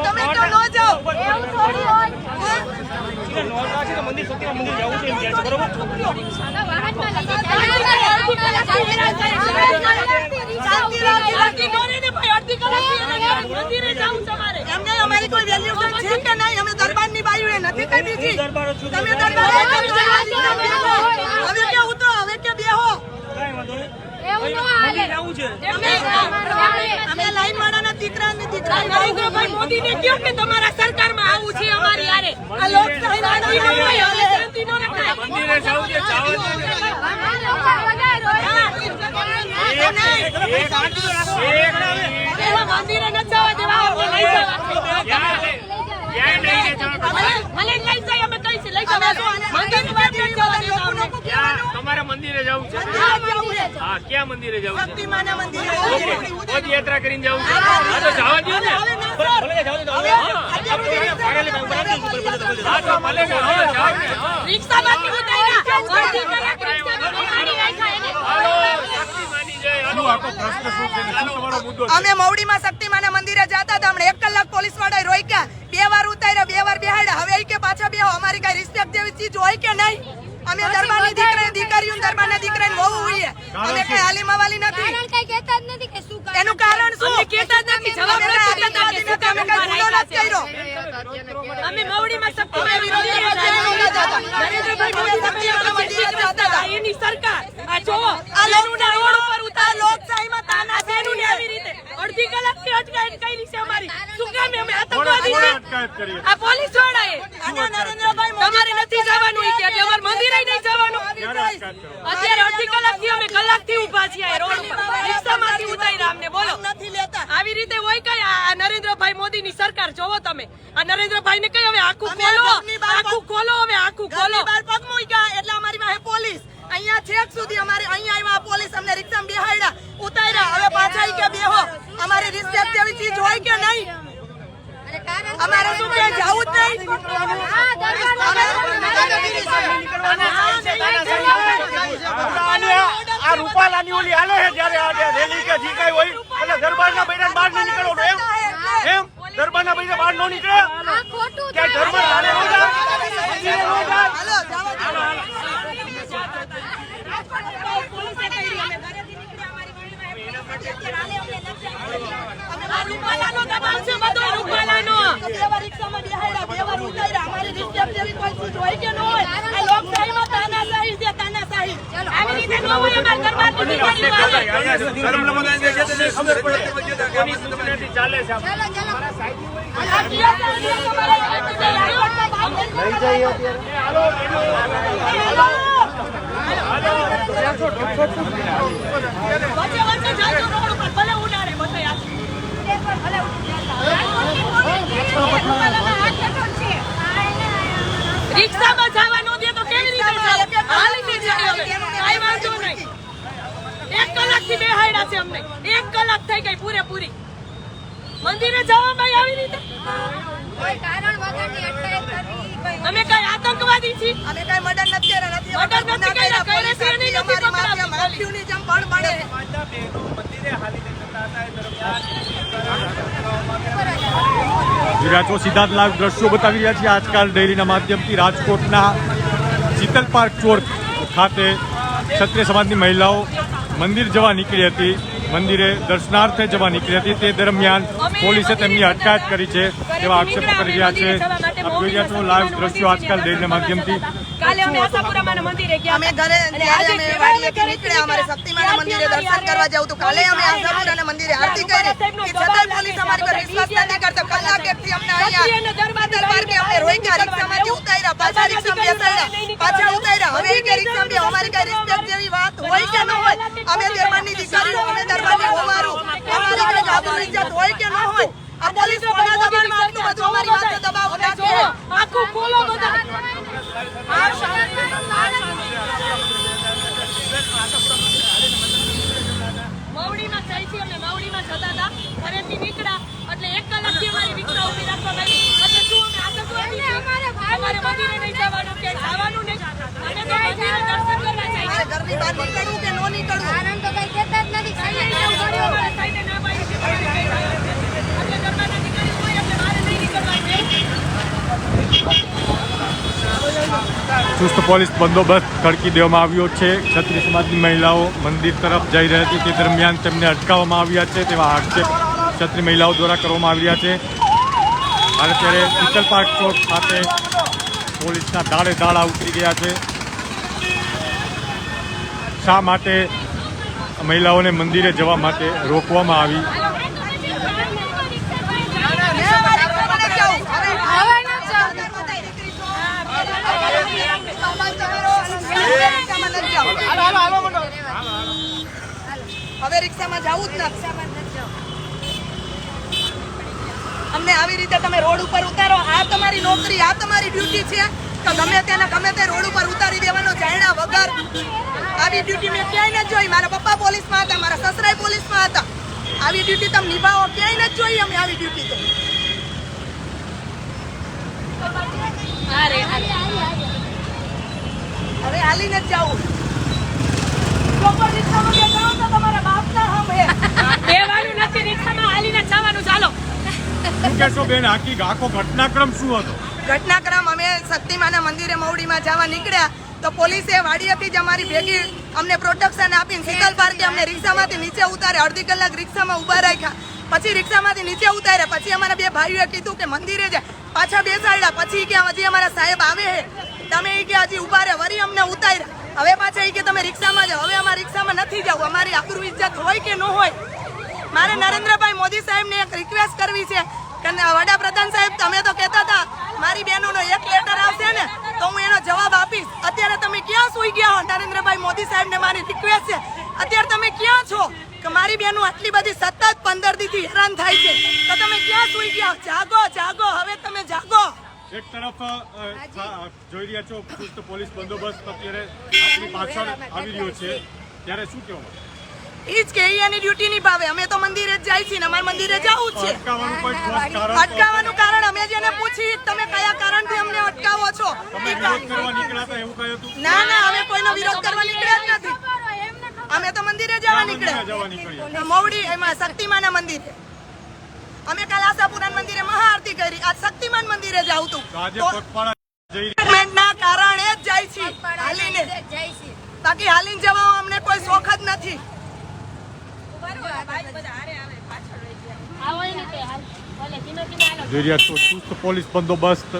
તમે તો ન જાઓ એવું થોડી હોય મંદિર સત્યમાં મંદિર જવું છે એમ કહે છે બરોબર એમને અમારી કોઈ વેલ્યુ છે કે નહીં અમે દરબારની બાયું નથી કઈ બીજી તમે દરબાર હવે કે ઉતરો હવે કે બેહો કાંઈ વાંધો નહીં એવું ન હાલે. મંદિર જવું છે અમે લાઈન વાળાના દીકરા ને દીકરા. નરેન્દ્રભાઈ મોદીને કહ્યું કે તમારા સરકારમાં આવું છે અમારી હારે. આ લોકશાહીના નિયમો હોય, હવે શાંતિ ન રખાય. મંદિરે જવું આવે. ન જવા દેવા લઈ જવા. લઈ જાય અમે લઈ જવા. મંદિરની વાત ન જવા દેવા અમને. ક્યાં? તમારે મંદિરે જવું છે? હા, ક્યાં મંદિરે જવું છે? શક્તિમાના મંદિરે. ઓકે. પદયાત્રા કરીને જવું છે? હા તો જવા દો ને. અમે મવડીમાં શક્તિમાના મંદિરે જતા હતા. હમણાં એક કલાક પોલીસવાળા રોક્યા. બે વાર ઉતાર્યા બે વાર બેહાડ્યા. હવે કે પાછા બેહો. અમારી કઈ રિસ્પેક્ટ જેવી ચીજ હોય કે નહીં? અમે દરબારની દીકરા દીકરીઓ દરબારના દીકરાને વહુ હોઈએ અમે કઈ હાલીમાં વાલી નથી. કારણ કઈ કહેતા જ નથી કે શું કારણ એનું કારણ શું? કહેતા જ નથી, જવાબ નથી દેતા કે નથી, અમે કઈ ગુનો નથી કર્યો. અમે મવડીમાં શક્તિમાં વિરોધી હતા. નરેન્દ્રભાઈ મોદી શક્તિમાં વિરોધી હતા. એની સરકાર. આ જો આ લોકોના રોડ ઉપર ઉતાર લોકશાહીમાં તાના ને આવી રીતે અડધી કલાકથી અટકાયત કરી છે અમારી. શું કામ અમે આતંકવાદી છે આ પોલીસ વાળાએ. તમારે નથી જવાનું કે એટલે અમારે મંદિરે નહીં જવાનું. અત્યારે અડધી કલાકથી અમે કલાકથી ઊભા છીએ આ રોડ પર રિક્ષામાંથી ઉતાર્યા અમને બોલો. નથી લેતા. આવી રીતે હોય કઈ આ નરેન્દ્રભાઈ મોદીની સરકાર? જોવો તમે. આ નરેન્દ્રભાઈ ને કઈ હવે આખું ખોલો. આખું ખોલો હવે આખું ખોલો. એટલે અમારી પાસે પોલીસ. અહીંયા છેક સુધી અમારે અહીંયા આવ્યા પોલીસ અમને રિક્ષામાં બેહાડ્યા. ઉતાર્યા હવે પાછા કે બેહો અમારી રિસ્પેક્ટ જેવી ચીજ હોય કે નહીં? અમારે શું કે જવું જ નહીં? હા દરબાર આ રૂપાલાની ઓલી હાલે છે જ્યારે આ રેલી કે જી કઈ હોય એટલે દરબારના બૈરાને બહાર નહીં નીકળો એમ? એમ? દરબારના બૈરા બહાર ન નીકળે? ક્યાંય ધર્મ હાલે ન જાય? મંદિરે હાલો જવા દો. રૂપાલાનો દબાણ છે બધો રૂપાલાનો બે વાર રિક્ષામાં બેહાડ્યા, બે વાર ઉતાર્યા. અમારી રિસ્પેક્ટ જેવી કોઈ ચીજ હોય કે ન હોય આ લોકશાહીમાં તાનાશાહી છે તાનાશાહી આવી રીતે ન હોય અમારા દરબારની દીકરીઓ આવે. કોની ચાલે છે આ ચાલો રિક્ષામાં જવા ન દે તો કેવી રીતે ચાલે હાલીને જાય હવે. કાંઈ વાંધો નહીં. એક કલાકથી બેહાડ્યા છે અમને. એક કલાક થઈ ગઈ પૂરેપૂરી. મંદિરે જવામાં આવી રીતે? અમે કઈ આતંકવાદી છીએ? અમે કઈ મર્ડર નથી કર્યા નથી મર્ડર નથી કર્યા, કર્યા છે નહીં, નથી અમારી છો સીધા લાઈવ દ્રશ્યો બતાવી રહ્યા છીએ આજકાલ ડેરીના માધ્યમથી રાજકોટના શીતલ પાર્ક ચોક ખાતે ક્ષત્રિય સમાજની મહિલાઓ મંદિર જવા નીકળી હતી. મંદિરે દર્શનાર્થે જવા નીકળી હતી. તે દરમિયાન પોલીસે તેમની અટકાયત કરી છે તેવા આક્ષેપો કરી રહ્યા છે. આપ છો લાઈવ દ્રશ્યો આજકાલ ડેરીના માધ્યમથી. કાલે અમે આશાપુરામાના મંદિરે ગયા અમે ઘરે આજે વાડીએથી નીકળ્યા અમારે શક્તિમાના મંદિરે દર્શન કરવા જવું હતું. કાલે અમે આશાપુરાના મંદિરે આરતી કરી. કે છતાં પોલીસ અમારી પર વિશ્વાસ નથી કરતો. કલાક એકથી અમને અહીંયા દરબાર કે અમને રોક્યા રિક્ષામાંથી ઉતાર્યા. પાછા રિક્ષામાં બેસાડ્યા. પાછા ઉતાર્યા. હવે કે રિક્ષામાં અમારી કઈ રિસ્પેક્ટ જેવી વાત હોય કે ન હોય અમે દરબારની દીકરીઓ અમે દરબારની હોવારું અમારી કઈ આબરૂ ઇજ્જત હોય કે ન હોય આ પોલીસ કોના દબાણમાં આટલું બધું અમારી વાત દબાવ. નાખે આખું ખોલો બધા મંદિરે નહીં જવાનું કે જવાનું નહીં. મને તો મંદિરે દર્શન કરવા જાય છે ઘરની બહાર નીકળવું કે નો નીકળવું? આનંદ તો કઈ કહેતા જ નથી. ખાઈ જવું પડ્યું મારે ના પાડી છે એટલે ઘરમાં ના નીકળ્યું હોય એટલે મારે નહીં નીકળવાનું. ચુસ્ત પોલીસ બંદોબસ્ત ખડકી દેવામાં આવ્યો છે. ક્ષત્રિય સમાજની મહિલાઓ મંદિર તરફ જઈ રહી હતી. તે દરમિયાન તેમને અટકાવવામાં આવ્યા છે. તેવા આક્ષેપ ક્ષત્રિય મહિલાઓ દ્વારા કરવામાં આવ્યા છે. અને અત્યારે પીતલ પાર્ક ચોક ખાતે પોલીસના દાડે દાડા ઉતરી ગયા છે. શા માટે મહિલાઓને મંદિરે જવા માટે રોકવામાં આવી? હવે રિક્ષામાં જવું જ નથી. અમને આવી રીતે તમે રોડ ઉપર ઉતારો. આ તમારી નોકરી આ તમારી ડ્યુટી છે. તો ગમે તેને ગમે તે રોડ ઉપર ઉતારી દેવાનો જાણ્યા વગર આવી ડ્યુટી મેં ક્યાંય નથી જોઈ. મારા પપ્પા પોલીસમાં હતા મારા સસરાય પોલીસમાં હતા. આવી ડ્યુટી તમે નિભાવો ક્યાંય નથી જોઈ અમે આવી ડ્યુટી તો. હવે હાલીને જ જવું લોકો રિક્ષામાં બેઠા હો તો તમારા બાપના હમ હે. નથી રિક્ષામાં હાલીને જવાનું શું કહેશો બેન, આખી ઘટનાક્રમ શું હતો? ઘટનાક્રમ અમે શક્તિમાના મંદિરે મવડીમાં જવા નીકળ્યા તો પોલીસે વાડીએથી જ અમારી ભેગી અમને પ્રોટેક્શન આપીને શીતલ પાર્કે અમને રિક્ષામાંથી નીચે ઉતારે, અડધી કલાક રિક્ષામાં ઊભા રાખ્યા. પછી રિક્ષામાંથી નીચે ઉતાર્યા પછી અમારા બે ભાઈઓએ કીધું કે મંદિરે જાય. પાછા બેસાડ્યા, પછી કે હજી અમારા સાહેબ આવે છે તમે એ કે હજી ઊભા રહ્યા વરી અમને ઉતાર્યા. હવે પાછા એ કે તમે રિક્ષામાં જાઓ. હવે અમારે રિક્ષામાં નથી જવું. અમારી આબરૂ ઇજ્જત હોય કે ન હોય મારે નરેન્દ્રભાઈ મોદી સાહેબને એક રિક્વેસ્ટ કરવી છે કે વડાપ્રધાન સાહેબ તમે તો કહેતા હતા મારી બહેનોનો એક લેટર આવશે ને તો હું એનો જવાબ આપીશ. અત્યારે તમે ક્યાં સુઈ ગયા હો નરેન્દ્રભાઈ મોદી સાહેબને મારી રિક્વેસ્ટ છે? અત્યારે તમે ક્યાં છો? કે મારી બહેનો આટલી બધી સતત પંદર દીથી હેરાન થાય છે. તો તમે ક્યાં સુઈ ગયા? જાગો જાગો હવે તમે જાગો. એક તરફ જોઈ રહ્યા છો પોલીસ બંદોબસ્ત અત્યારે આપણી પાછળ આવી રહ્યો છે. ત્યારે શું કહેવા ઈ જ કે એની ડ્યુટી નિભાવે. અમે તો મંદિરે જ જાય છીએ ને અમારે મંદિરે જવું જ છે. અટકાવવાનું કારણ અમે જેને પૂછી તમે કયા કારણથી અમને અટકાવો છો? ના ના અમે કોઈનો વિરોધ કરવા નીકળ્યા જ નથી. અમે તો મંદિરે જવા નીકળ્યા. મોવડી એમાં શક્તિમાના મંદિરે. અમે કાલ આશાપુરા મંદિરે મહાઆરતી કરી. આજ શક્તિમાન મંદિરે જ તું ટ્રીટમેન્ટના કારણે જ જાય છે. હાલીને બાકી હાલીને જવા અમને કોઈ શોખ જ નથી. ચુસ્ત પોલીસ બંદોબસ્ત.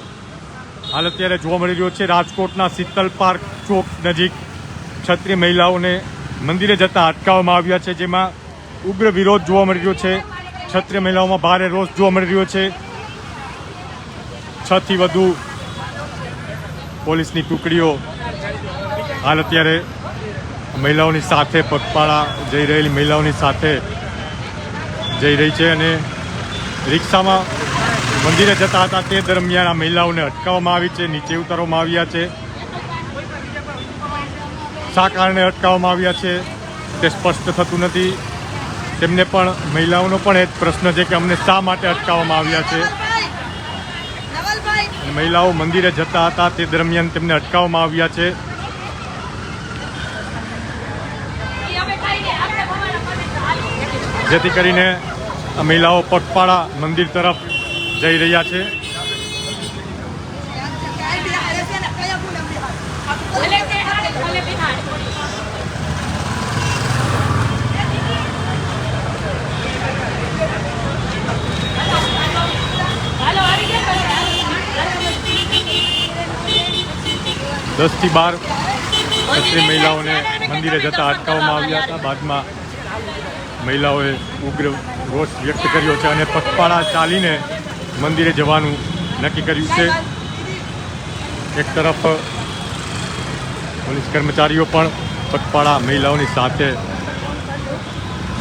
હાલ અત્યારે જોવા મળી રહ્યો છે રાજકોટના શીતલ પાર્ક ચોક નજીક. છત્રી મહિલાઓને મંદિરે જતા અટકાવવામાં આવ્યા છે, જેમાં ઉગ્ર વિરોધ જોવા મળી રહ્યો છે. છત્રી મહિલાઓમાં ભારે રોષ જોવા મળી રહ્યો છે. છ થી વધુ પોલીસની ટુકડીઓ હાલ અત્યારે મહિલાઓની સાથે પગપાળા જઈ રહેલી મહિલાઓની સાથે જઈ રહી છે અને રિક્ષામાં મંદિરે જતા હતા તે દરમિયાન આ મહિલાઓને અટકાવવામાં આવી છે નીચે ઉતારવામાં આવ્યા છે. શા કારણે અટકાવવામાં આવ્યા છે તે સ્પષ્ટ થતું નથી. તેમને પણ મહિલાઓનો પણ એ જ પ્રશ્ન છે કે અમને શા માટે અટકાવવામાં આવ્યા છે? મહિલાઓ મંદિરે જતા હતા તે દરમિયાન તેમને અટકાવવામાં આવ્યા છે ઈ અમે ખાઈ ગયા આપણે ભગવાનના પવિત્ર હાલો જેથી કરીને મહિલાઓ પગપાળા મંદિર તરફ જઈ રહ્યા છે. દસથી બાર ક્ષત્રિય મહિલાઓને મંદિરે જતા અટકાવવામાં આવ્યા હતા. બાદમાં મહિલાઓએ ઉગ્ર રોષ વ્યક્ત કર્યો છે અને પગપાળા ચાલીને મંદિરે જવાનું નક્કી કર્યું છે. એક તરફ પોલીસ કર્મચારીઓ પણ પગપાળા મહિલાઓની સાથે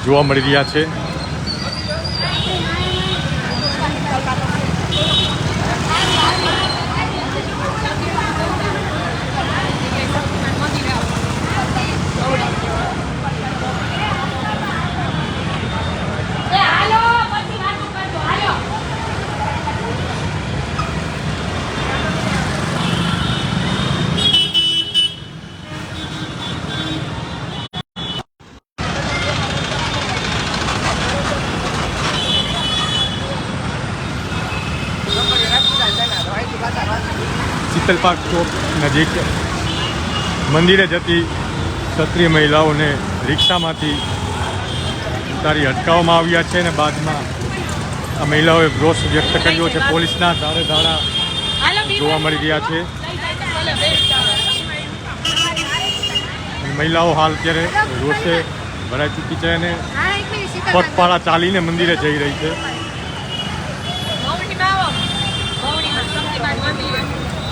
જોવા મળી રહ્યા છે. પટેલ પાર્ક ચોક નજીક મંદિરે જતી ક્ષત્રિય મહિલાઓને રિક્ષામાંથી ઉતારી અટકાવવામાં આવ્યા છે અને બાદમાં આ મહિલાઓએ રોષ વ્યક્ત કર્યો છે. પોલીસના ધારે ધારા જોવા મળી રહ્યા છે. મહિલાઓ હાલ અત્યારે રોષે ભરાઈ ચૂકી છે અને પગપાળા ચાલીને મંદિરે જઈ રહી છે.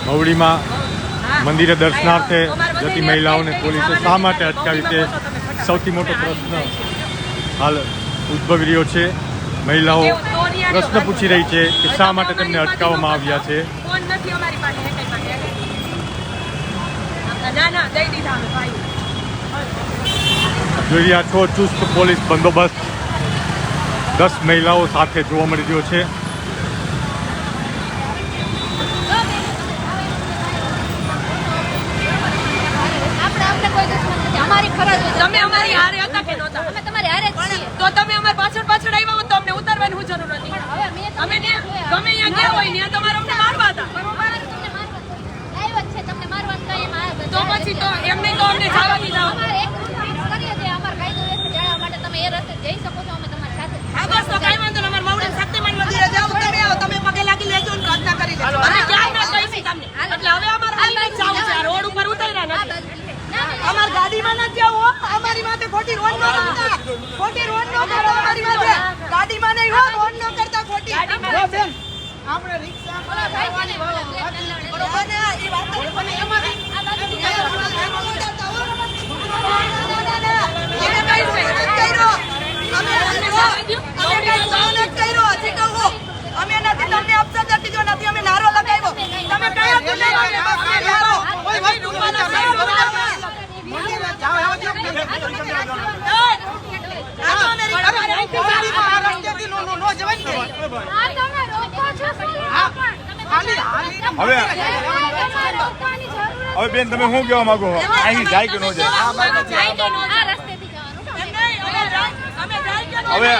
મવડીમાં મંદિરે દર્શનાર્થે જતી મહિલાઓને પોલીસે શા માટે અટકાવી તે સૌથી મોટો પ્રશ્ન હાલ ઉદ્ભવી રહ્યો છે. મહિલાઓ પ્રશ્ન પૂછી રહી છે કે શા માટે તેમને અટકાવવામાં આવ્યા છે? જોઈ રહ્યા છો ચુસ્ત પોલીસ બંદોબસ્ત. દસ મહિલાઓ સાથે જોવા મળી રહ્યો છે. હોય ને તમારે અમને મારવા હતા. તો પછી તો એમને તો અમને જવા દીધા. હવે હવે બેન તમે શું કહેવા માંગો અહીં જાય કે ન જાય હવે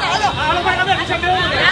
હાલો હાલો ભાઈ તમે રિક્ષા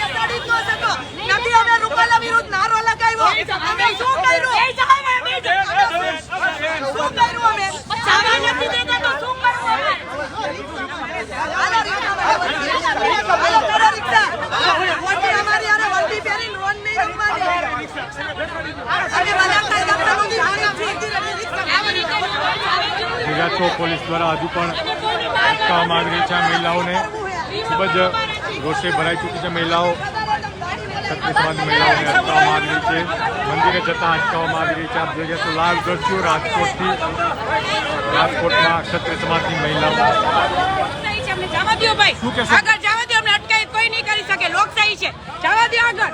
અમે શું કર્યું એ જાવ અમે શું કર્યું અમે ચાવા નથી દેતા તો શું કરવું અમે હાલો પોલીસ દ્વારા હજુ પણ અટકાવવામાં આવી રહી છે મહિલાઓને. ખૂબ જ રોષે ભરાઈ ચૂકી છે મહિલાઓ. છત્તીસમાં મહિલાઓને અટકાવવામાં આવી રહી છે. મંદિરે જતાં અટકાવવામાં આવી રહી છે. આપ જોઈએ તો લાલ દ્રશ્યો રાજકોટથી રાજકોટમાં ક્ષત્રિય સમાજની મહિલાઓ છે જવા દો આગળ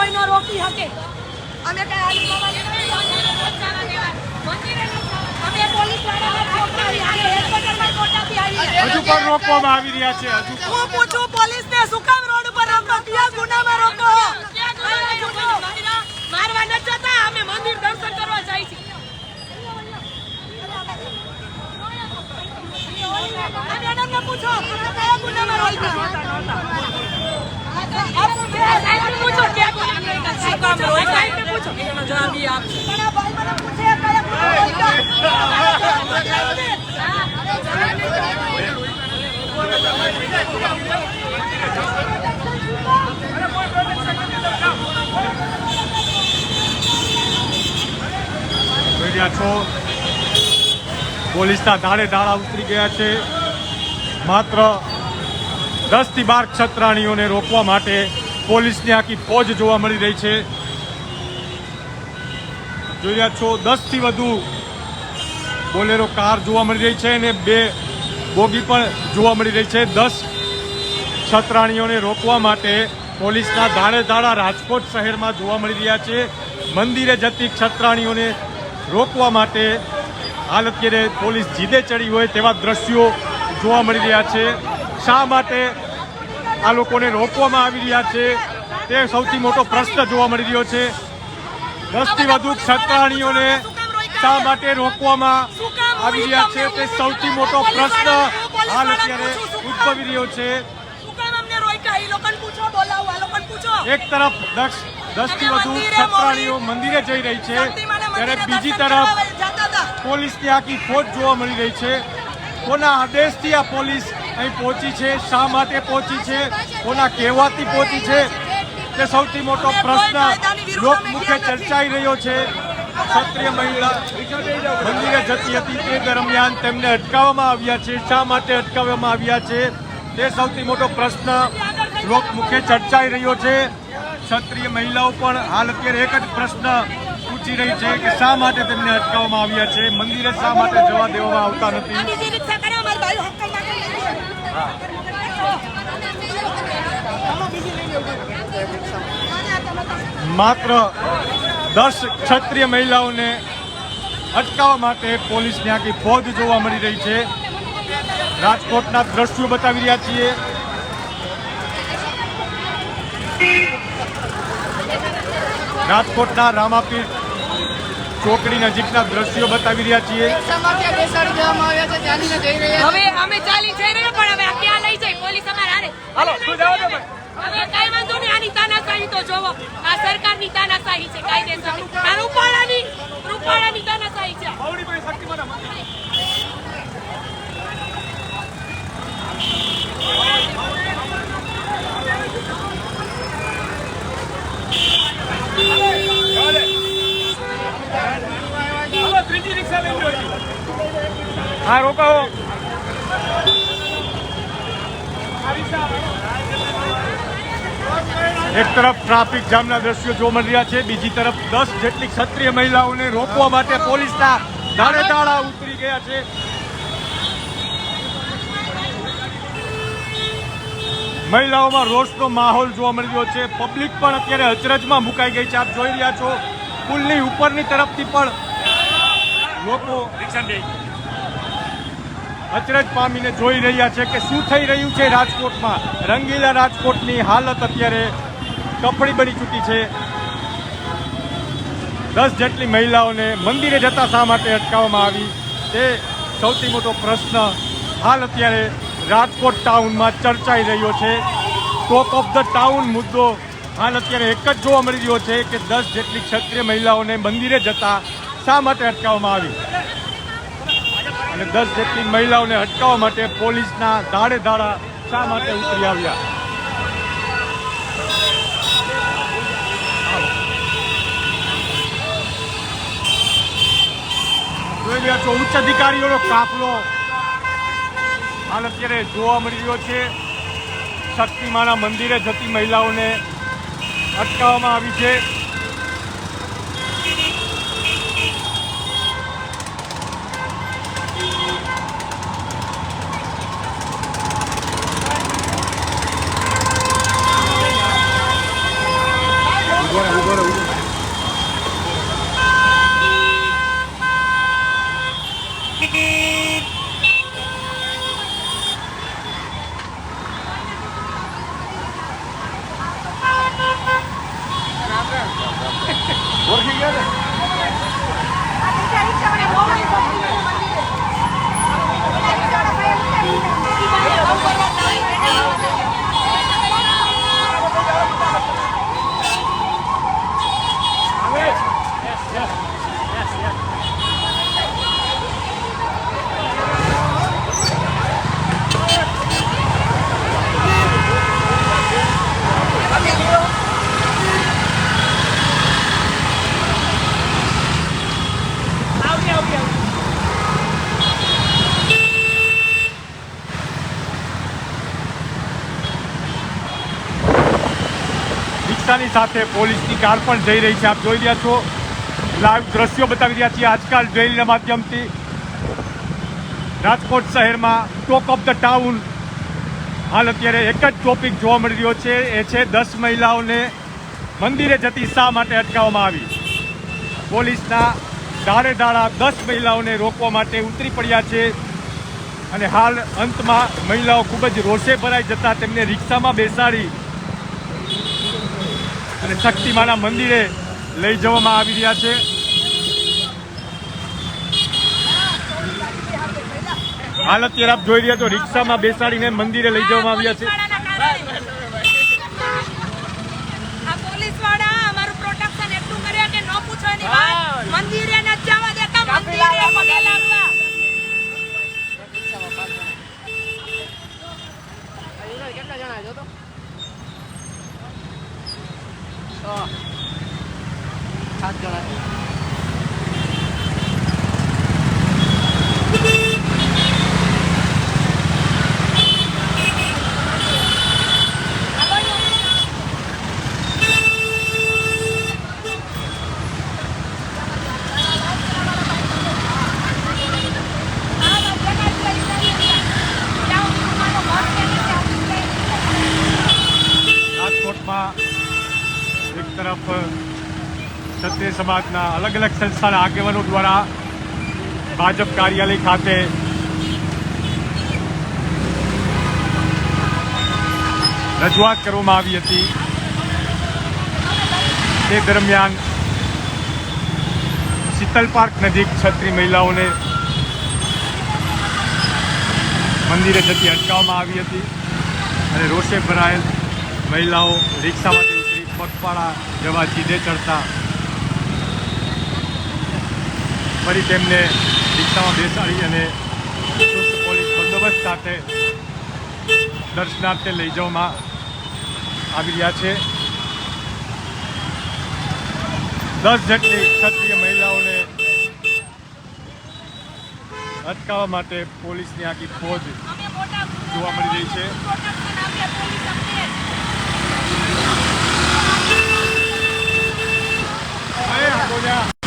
ગયા ન રોકી શકે. મારવા નથી. જતા અમે રોકવામાં આવી રહ્યા જાય છે હું પૂછું પૂછો તમે કયા ગુનામાં રોક્યા સાહેબને પૂછો ક્યાં? શું કામ? સાહેબને પૂછો એનો જવાબ ઈ આપશે પણ આ ભાઈ મને પૂછે કયા ગુનામાં રહ્યા છો. પોલીસના ધાડે ધાડા ઉતરી ગયા છે. માત્ર દસથી બાર ક્ષત્રાણીઓને રોકવા માટે પોલીસની આખી ફોજ જોવા મળી રહી છે. જોઈ રહ્યા છો દસથી વધુ બોલેરો કાર જોવા મળી રહી છે અને બે બોગી પણ જોવા મળી રહી છે. દસ ક્ષત્રાણીઓને રોકવા માટે પોલીસના ધાડે ધાડા રાજકોટ શહેરમાં જોવા મળી રહ્યા છે. મંદિરે જતી ક્ષત્રાણીઓને રોકવા માટે હાલ અત્યારે પોલીસ જીદે ચડી હોય તેવા દ્રશ્યો જોવા મળી રહ્યા છે. શા માટે આ લોકોને રોકવામાં આવી રહ્યા છે તે સૌથી મોટો પ્રશ્ન જોવા મળી રહ્યો છે. દસથી વધુ ક્ષત્રાણીઓને શા માટે રોકવામાં આવી રહ્યા છે તે સૌથી મોટો પ્રશ્ન હાલ અત્યારે ઉદ્ભવી રહ્યો છે. એક તરફ દસ, દસથી વધુ છત્રાણીઓ મંદિરે જઈ રહી છે, ત્યારે બીજી તરફ પોલીસની આખી ફોજ જોવા મળી રહી છે. કોના આદેશથી આ પોલીસ અહીં પહોંચી છે, શા માટે પહોંચી છે, કોના કહેવાથી પહોંચી છે, તે સૌથી મોટો પ્રશ્ન લોકમુખે ચર્ચાઈ રહ્યો છે. ક્ષત્રિય મહિલા મંદિરે જતી હતી, તે દરમિયાન તેમને અટકાવવામાં આવ્યા છે. શા માટે અટકાવવામાં આવ્યા છે, તે સૌથી મોટો પ્રશ્ન લોકમુખે ચર્ચાઈ રહ્યો છે. ક્ષત્રિય મહિલાઓ પણ હાલ અત્યારે એક જ પ્રશ્ન પૂછી રહી છે કે શા માટે તેમને અટકાવવામાં આવ્યા છે? મંદિરે શા માટે જવા દેવામાં આવતા નથી? માત્ર દસ ક્ષત્રિય મહિલાઓને અટકાવવા માટે પોલીસની આખી ફોજ જોવા મળી રહી છે. રાજકોટના દ્રશ્યો બતાવી રહ્યા છીએ. રાજકોટના રામાપીર ચોકડી નજીકના દ્રશ્યો બતાવી રહ્યા છીએ. હવે અમે ચાલી જઈ રહ્યા પણ હવે ક્યાં લઈ જાય? પોલીસ અમારા હારે. હાલો, તું જાઓ ને હવે કઈ વાંધો નહીં આની તાનાશાહી તો જોવો. આ સરકારની તાનાશાહી છે કાયદેસરની. આ રૂપાળાની રૂપાળાની તાનાશાહી છે. બાવળીભાઈ શક્તિમાના મંદિર. ચાલે. હાલો, ત્રીજી રિક્ષા લઈ લો હજી. હા, રોકાવો. એક તરફ ટ્રાફિક જામના દ્રશ્યો જોવા મળી રહ્યા છે, બીજી તરફ દસ જેટલી ક્ષત્રિય મહિલાઓને રોકવા માટે પોલીસના તાળા ઉતરી ગયા છે. મહિલાઓમાં રોષનો માહોલ જોવા મળી રહ્યો છે. પબ્લિક પણ અત્યારે અચરજમાં મુકાઈ ગઈ છે. આપ જોઈ રહ્યા છો, પુલની ઉપરની તરફથી પણ લોકો અચરજ પામીને જોઈ રહ્યા છે કે શું થઈ રહ્યું છે રાજકોટમાં. રંગીલા રાજકોટની હાલત અત્યારે કપડી બની ચૂકી છે. દસ જેટલી મહિલાઓને મંદિરે જતા શા માટે અટકાવવામાં આવી? તે સૌથી મોટો પ્રશ્ન હાલ અત્યારે રાજકોટ ટાઉનમાં ચર્ચાઈ રહ્યો છે. ટોક ઓફ ધ ટાઉન મુદ્દો હાલ અત્યારે એક જ જોવા મળી રહ્યો છે કે દસ જેટલી ક્ષત્રિય મહિલાઓને મંદિરે જતા શા માટે અટકાવવામાં આવી? અને દસ જેટલી મહિલાઓને અટકાવવા માટે પોલીસના દાડે દાડા શા માટે ઉતરી આવ્યા? જોઈ રહ્યા છો, ઉચ્ચ અધિકારીઓનો કાફલો. હાલ અત્યારે જોવા મળી રહ્યો છે, શક્તિમાના મંદિરે જતી મહિલાઓને અટકાવવામાં આવી છે ઊભો રહે, ઊભો રહે. રિક્ષાની સાથે પોલીસની કાર પણ જઈ રહી છે. આપ જોઈ રહ્યા છો. લાઈવ દ્રશ્યો બતાવી રહ્યા છીએ આજકાલ રેલીના માધ્યમથી. રાજકોટ શહેરમાં ટોક ઓફ ધ ટાઉન. હાલ અત્યારે એક જ ટોપિક જોવા મળી રહ્યો છે. એ છે દસ મહિલાઓને મંદિરે જતી શા માટે અટકાવવામાં આવી? પોલીસના દાડે દાડા દસ મહિલાઓને રોકવા માટે ઉતરી પડ્યા છે. અને હાલ અંતમાં મહિલાઓ ખૂબ જ રોષે ભરાઈ જતા તેમને રિક્ષામાં બેસાડી અને શક્તિમાના મંદિરે લઈ જવામાં આવી રહ્યા છે. હાલ અત્યારે આપ જોઈ રહ્યા છો રિક્ષામાં બેસાડીને મંદિરે લઈ જવામાં આવ્યા છે. મંદિરે પોલીસવાળા જવા દેતા એટલું કરે કે ન પૂછો એની વાત મંદિરે ન જવા દેતા મંદિરે પગે લાગવા રાજકોટમાં એક તરફ ક્ષત્રિય સમાજના અલગ અલગ સંસ્થાના આગેવાનો દ્વારા ભાજપ કાર્યાલય ખાતે રજૂઆત કરવામાં આવી હતી. તે દરમિયાન શીતલ પાર્ક નજીક છત્રી મહિલાઓને મંદિરે જતી અટકાવવામાં આવી હતી અને રોષે ભરાયેલ મહિલાઓ રિક્ષામાંથી ઉતરી પગપાળા જવા જીદે ચડતા ફરી તેમને રિક્ષામાં બેસાડી અને પોલીસ બંદોબસ્ત સાથે દર્શનાર્થે લઈ જવામાં આવી રહ્યા છે દસ જેટલી ક્ષત્રિય મહિલાઓને અટકાવવા માટે પોલીસની આખી ફોજ જોવા મળી રહી છે બોલ્યા.